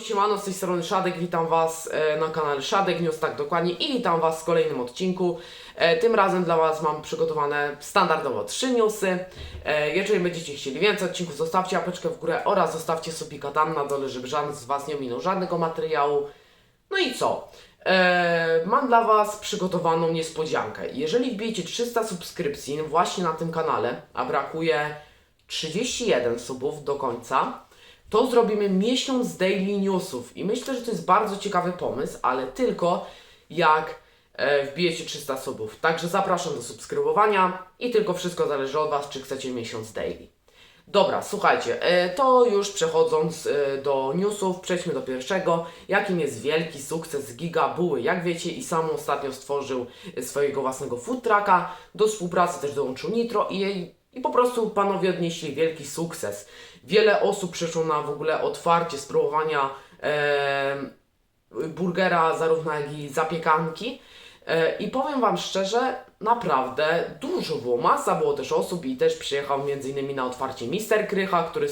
Siemano, z tej strony Szadek, witam Was e, na kanale Szadek News, tak dokładnie i witam Was w kolejnym odcinku. E, Tym razem dla Was mam przygotowane standardowo trzy newsy. E, Jeżeli będziecie chcieli więcej odcinków, zostawcie łapeczkę w górę oraz zostawcie subika tam na dole, żeby żaden z Was nie ominął żadnego materiału. No i co? Mam dla Was przygotowaną niespodziankę. Jeżeli wbijecie 300 subskrypcji właśnie na tym kanale, a brakuje 31 subów do końca, to zrobimy miesiąc daily newsów. I myślę, że to jest bardzo ciekawy pomysł, ale tylko jak e, wbijecie 300 subów. Także zapraszam do subskrybowania i tylko wszystko zależy od Was, czy chcecie miesiąc daily. Dobra, słuchajcie, e, to już przechodząc e, do newsów, przejdźmy do pierwszego, jakim jest wielki sukces Giga Buły. Jak wiecie, i sam ostatnio stworzył swojego własnego food trucka, do współpracy też dołączył Nitro i, i po prostu panowie odnieśli wielki sukces. Wiele osób przeszło na w ogóle otwarcie spróbowania e, burgera, zarówno jak i zapiekanki. E, I powiem Wam szczerze, naprawdę dużo było, masa było też osób i też przyjechał m.in. na otwarcie Mister Krycha, który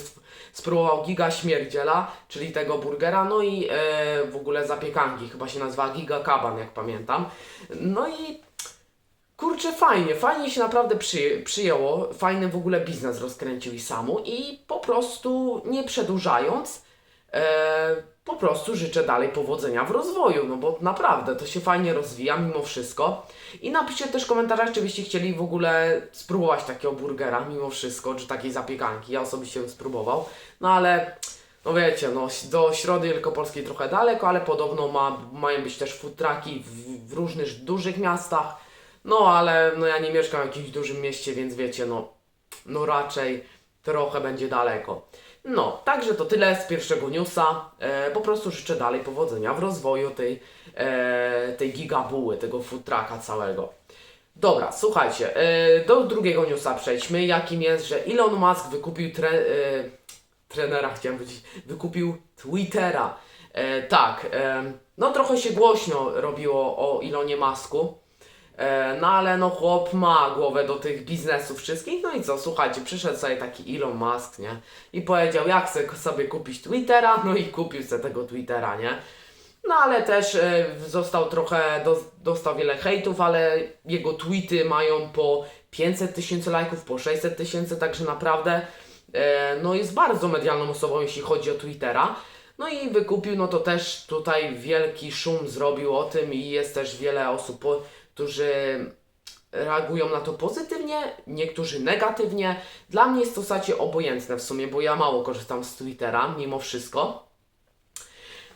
spróbował Giga Śmierdziela, czyli tego burgera, no i e, w ogóle zapiekanki, chyba się nazywa Giga Kaban, jak pamiętam. No i kurczę, fajnie, fajnie się naprawdę przy, przyjęło, fajny w ogóle biznes rozkręcił i samu i po prostu nie przedłużając, e, po prostu życzę dalej powodzenia w rozwoju, no bo naprawdę to się fajnie rozwija mimo wszystko. I napiszcie też w komentarzach, czy byście chcieli w ogóle spróbować takiego burgera mimo wszystko, czy takiej zapiekanki. Ja osobiście bym spróbował, no ale no wiecie, no do Środy Wielkopolskiej trochę daleko, ale podobno ma, mają być też food trucki w, w różnych dużych miastach. No ale no ja nie mieszkam w jakimś dużym mieście, więc wiecie, no, no raczej trochę będzie daleko. No, także to tyle z pierwszego newsa. E, po prostu życzę dalej powodzenia w rozwoju tej, e, tej gigabuły, tego food trucka całego. Dobra, słuchajcie, e, do drugiego newsa przejdźmy, jakim jest, że Elon Musk wykupił tre, e, trenera, chciałem powiedzieć, wykupił Twittera. E, tak, e, no trochę się głośno robiło o Elonie Musku. E, No ale no chłop ma głowę do tych biznesów wszystkich, no i co, słuchajcie, przyszedł sobie taki Elon Musk, nie? I powiedział, jak chcę sobie kupić Twittera, no i kupił sobie tego Twittera, nie? No ale też e, został trochę, do, dostał wiele hejtów, ale jego tweety mają po 500 tysięcy lajków, po 600 tysięcy, także naprawdę e, no jest bardzo medialną osobą, jeśli chodzi o Twittera. No i wykupił, no to też tutaj wielki szum zrobił o tym i jest też wiele osób, po, którzy reagują na to pozytywnie, niektórzy negatywnie. Dla mnie jest to sacie obojętne w sumie, bo ja mało korzystam z Twittera mimo wszystko.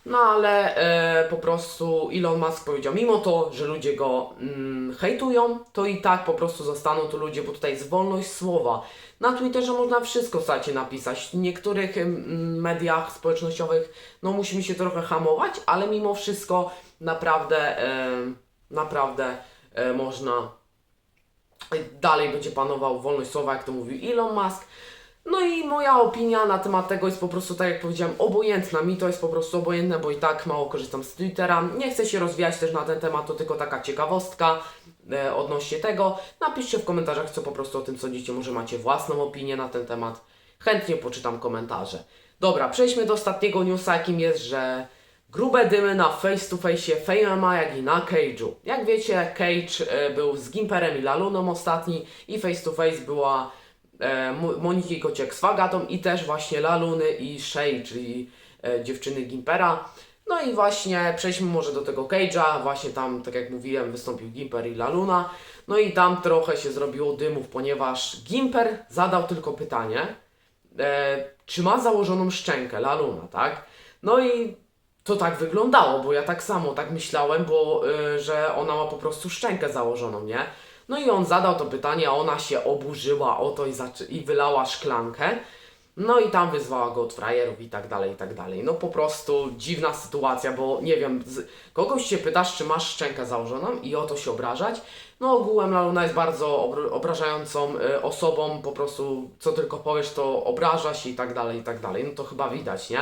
No ale e, po prostu Elon Musk powiedział, mimo to, że ludzie go mm, hejtują, to i tak po prostu zostaną tu ludzie, bo tutaj jest wolność słowa. Na Twitterze można wszystko sacie napisać. W niektórych mm, mediach społecznościowych no musimy się trochę hamować, ale mimo wszystko naprawdę, e, naprawdę można dalej będzie panował wolność słowa, jak to mówił Elon Musk. No i moja opinia na temat tego jest po prostu, tak jak powiedziałem, obojętna. Mi to jest po prostu obojętne, bo i tak mało korzystam z Twittera. Nie chcę się rozwijać też na ten temat, to tylko taka ciekawostka e, odnośnie tego. Napiszcie w komentarzach, co po prostu o tym sądzicie. Może macie własną opinię na ten temat. Chętnie poczytam komentarze. Dobra, przejdźmy do ostatniego newsa, jakim jest, że grube dymy na face to face Fame jak i na Cage'u. Jak wiecie, Cage e, był z Gimperem i Laluną ostatni i face to face była e, Mo- Moniki Kociek z Fagatą i też właśnie Laluny i Shay, czyli e, dziewczyny Gimpera. No i właśnie przejdźmy może do tego Cage'a, właśnie tam, tak jak mówiłem, wystąpił Gimper i Laluna. No i tam trochę się zrobiło dymów, ponieważ Gimper zadał tylko pytanie, e, czy ma założoną szczękę Laluna, tak? No i to tak wyglądało, bo ja tak samo tak myślałem, bo y, że ona ma po prostu szczękę założoną, nie? No i on zadał to pytanie, a ona się oburzyła o to i, i wylała szklankę. No i tam wyzwała go od frajerów i tak dalej, i tak dalej. No po prostu dziwna sytuacja, bo nie wiem, kogoś się pytasz, czy masz szczękę założoną i o to się obrażać. No ogółem Laluna jest bardzo obr- obrażającą y, osobą, po prostu co tylko powiesz, to obraża się i tak dalej, i tak dalej. No to chyba widać, nie?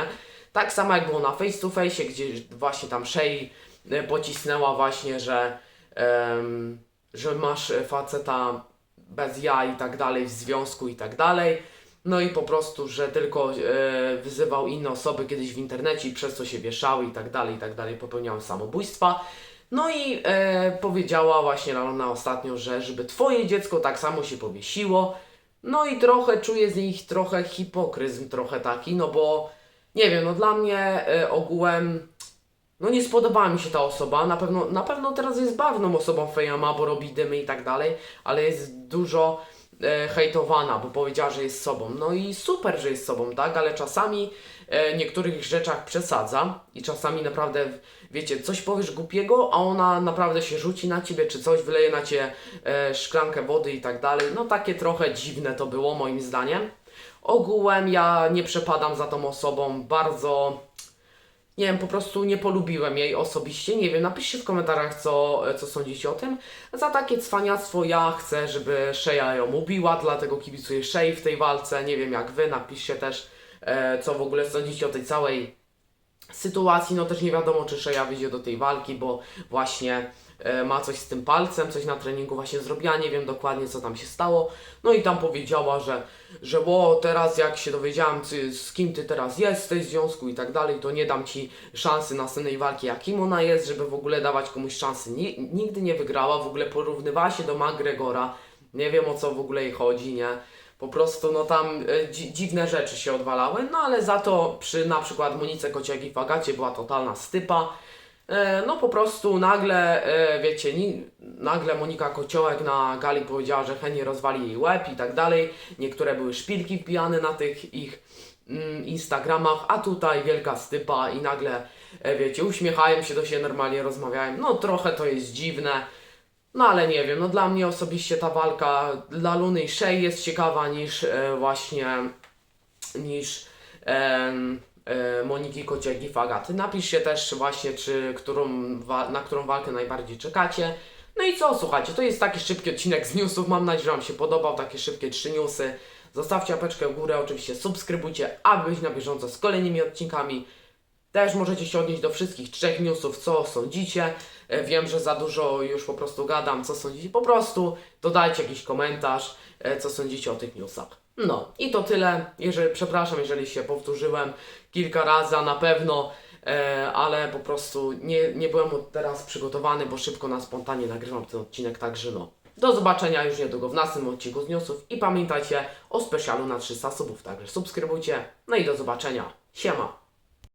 Tak samo jak było na face to face, gdzie właśnie tam Shay y, pocisnęła właśnie, że, em, że masz y, faceta bez ja i tak dalej w związku i tak dalej. No i po prostu, że tylko e, wyzywał inne osoby kiedyś w internecie i przez co się wieszały i tak dalej, i tak dalej, popełniały samobójstwa. No i e, powiedziała właśnie Lalona ostatnio, że żeby twoje dziecko tak samo się powiesiło. No i trochę czuję z nich trochę hipokryzm, trochę taki, no bo nie wiem, no dla mnie e, ogółem no nie spodobała mi się ta osoba, na pewno, na pewno teraz jest bawną osobą Fejama, bo robi dymy i tak dalej, ale jest dużo e, hejtowana, bo powiedziała, że jest sobą. No i super, że jest sobą, tak, ale czasami e, niektórych rzeczach przesadza i czasami naprawdę, wiecie, coś powiesz głupiego, a ona naprawdę się rzuci na ciebie, czy coś wyleje na ciebie e, szklankę wody i tak dalej. No takie trochę dziwne to było moim zdaniem. Ogółem ja nie przepadam za tą osobą, bardzo nie wiem, po prostu nie polubiłem jej osobiście. Nie wiem, napiszcie w komentarzach, co, co sądzicie o tym. Za takie cwaniactwo ja chcę, żeby Sheja ją ubiła, dlatego kibicuję Shei w tej walce. Nie wiem jak wy, napiszcie też, e, co w ogóle sądzicie o tej całej sytuacji. No też nie wiadomo, czy Sheja wyjdzie do tej walki, bo właśnie e, ma coś z tym palcem, coś na treningu właśnie zrobiła, nie wiem dokładnie co tam się stało. No i tam powiedziała, że, że o, teraz jak się dowiedziałam, ty, z kim ty teraz jesteś w związku i tak dalej, to nie dam ci szansy następnej walki, jakim ona jest, żeby w ogóle dawać komuś szansy. Ni nigdy nie wygrała, w ogóle porównywała się do McGregora. Nie wiem o co w ogóle jej chodzi, nie? Po prostu no tam e, dzi dziwne rzeczy się odwalały, no ale za to przy na przykład Monice Kociaki w Agacie była totalna stypa. E, no po prostu nagle, e, wiecie, nagle Monika Kociołek na gali powiedziała, że chętnie rozwali jej łeb i tak dalej. Niektóre były szpilki wbijane na tych ich mm, Instagramach, a tutaj wielka stypa i nagle, wiecie, uśmiechają się do siebie, normalnie rozmawiają. No trochę to jest dziwne. No ale nie wiem, no dla mnie osobiście ta walka dla Luny i Shea jest ciekawa niż e, właśnie niż em, e, Moniki Kociegi Fagaty. Napiszcie też właśnie, czy którą, na którą walkę najbardziej czekacie. No i co, słuchajcie, to jest taki szybki odcinek z newsów. Mam nadzieję, że Wam się podobał, takie szybkie trzy newsy. Zostawcie łapeczkę w górę, oczywiście subskrybujcie, aby być na bieżąco z kolejnymi odcinkami. Też możecie się odnieść do wszystkich trzech newsów, co sądzicie. E, Wiem, że za dużo już po prostu gadam, co sądzicie. Po prostu dodajcie jakiś komentarz, e, co sądzicie o tych newsach. No i to tyle. Jeżeli, przepraszam, jeżeli się powtórzyłem kilka razy, a na pewno, e, ale po prostu nie, nie byłem teraz przygotowany, bo szybko na spontanie nagrywam ten odcinek, także no. Do zobaczenia już niedługo w następnym odcinku z newsów i pamiętajcie o specjalu na 300 subów, także subskrybujcie. No i do zobaczenia. Siema!